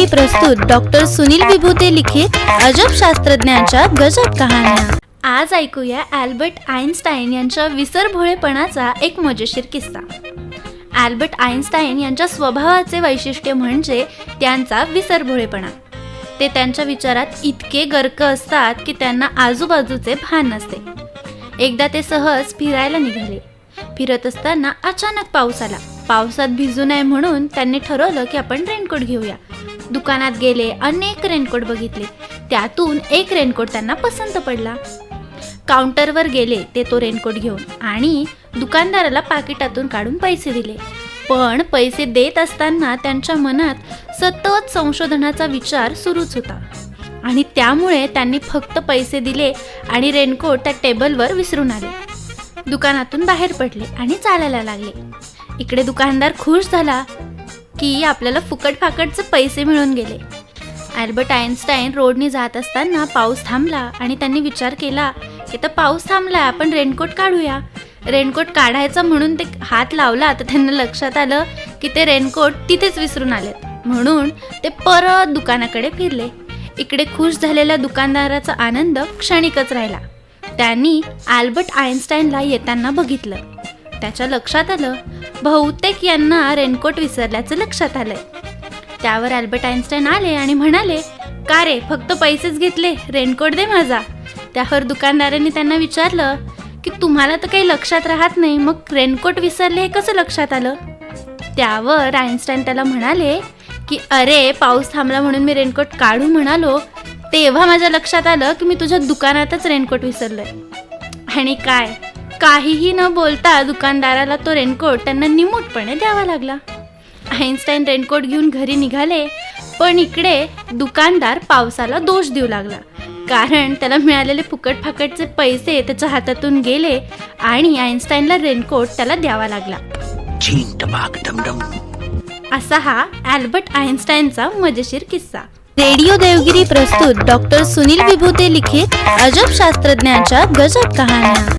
देवगिरी प्रस्तुत डॉक्टर सुनील विभूते लिखित अजब शास्त्रज्ञांच्या गजब कहाण्या. आज ऐकूया अल्बर्ट आइन्स्टाईन यांच्या विसरभोळेपणाचा एक मजेशीर किस्सा. अल्बर्ट आइन्स्टाईन यांच्या स्वभावाचे वैशिष्ट्य म्हणजे त्यांचा विसरभोळेपणा. ते त्यांच्या विचारात इतके गर्क असतात की त्यांना आजूबाजूचे भान नसते. एकदा ते सहज फिरायला निघाले. फिरत असताना अचानक पाऊस आला. पावसात भिजू नये म्हणून त्यांनी ठरवलं की आपण रेनकोट घेऊया. दुकानात गेले अनेक रेनकोट बघितले. त्यातून एक रेनकोट त्यांना पसंत पडला. काउंटरवर गेले ते तो रेनकोट घेऊन आणि दुकानदाराला पाकिटातून काढून पैसे दिले. पण पैसे देत असताना त्यांच्या मनात सतत संशोधनाचा विचार सुरूच होता. आणि त्यामुळे त्यांनी फक्त पैसे दिले आणि रेनकोट त्या टेबलवर विसरून आले. दुकानातून बाहेर पडले आणि चालायला लागले. इकडे दुकानदार खुश झाला. की आपल्याला फुकट फाकटचे पैसे मिळून गेले. अल्बर्ट आइन्स्टाईन रोडने जात असताना पाऊस थांबला आणि त्यांनी विचार केला की तर पाऊस थांबला आपण रेनकोट काढूया. रेनकोट काढायचा म्हणून ते हात लावला तर त्यांना लक्षात आलं की ते रेनकोट तिथेच विसरून आलेत. म्हणून ते परत दुकानाकडे फिरले. इकडे खुश झालेल्या दुकानदाराचा आनंद क्षणिकच राहिला. त्यांनी अल्बर्ट आइन्स्टाईनला येताना बघितलं. त्याच्या लक्षात आलं बहुतेक यांना रेनकोट विसरल्याचं लक्षात आलंय. त्यावर अल्बर्ट आईन्स्टाईन आले आणि म्हणाले का रे फक्त पैसेच घेतले रेनकोट दे माझा. त्यावर दुकानदारांनी त्यांना विचारलं की तुम्हाला तर काही लक्षात राहत नाही मग रेनकोट विसरले हे कसं लक्षात आलं? त्यावर आईन्स्टाईन त्याला म्हणाले की अरे पाऊस थांबला म्हणून मी रेनकोट काढू म्हणालो तेव्हा माझ्या लक्षात आलं की मी तुझ्या दुकानातच रेनकोट विसरलोय. आणि काय? काहीही न बोलता दुकानदाराला तो रेनकोट त्यांना निमूटपणे द्यावा लागला. आईन्स्टाईन रेनकोट घेऊन घरी निघाले पण इकडे दुकानदार पावसाला दोष देऊ लागला. कारण त्याला मिळालेले फुकट फाकटचे पैसे त्याच्या हातातून गेले आणि आईन्स्टाईनला रेनकोट त्याला द्यावा लागला. असा हा अल्बर्ट आइन्स्टाईनचा मजेशीर किस्सा. रेडिओ देवगिरी प्रस्तुत डॉक्टर सुनील विभूते लिखित अजब शास्त्रज्ञांच्या गजब कहाण्या.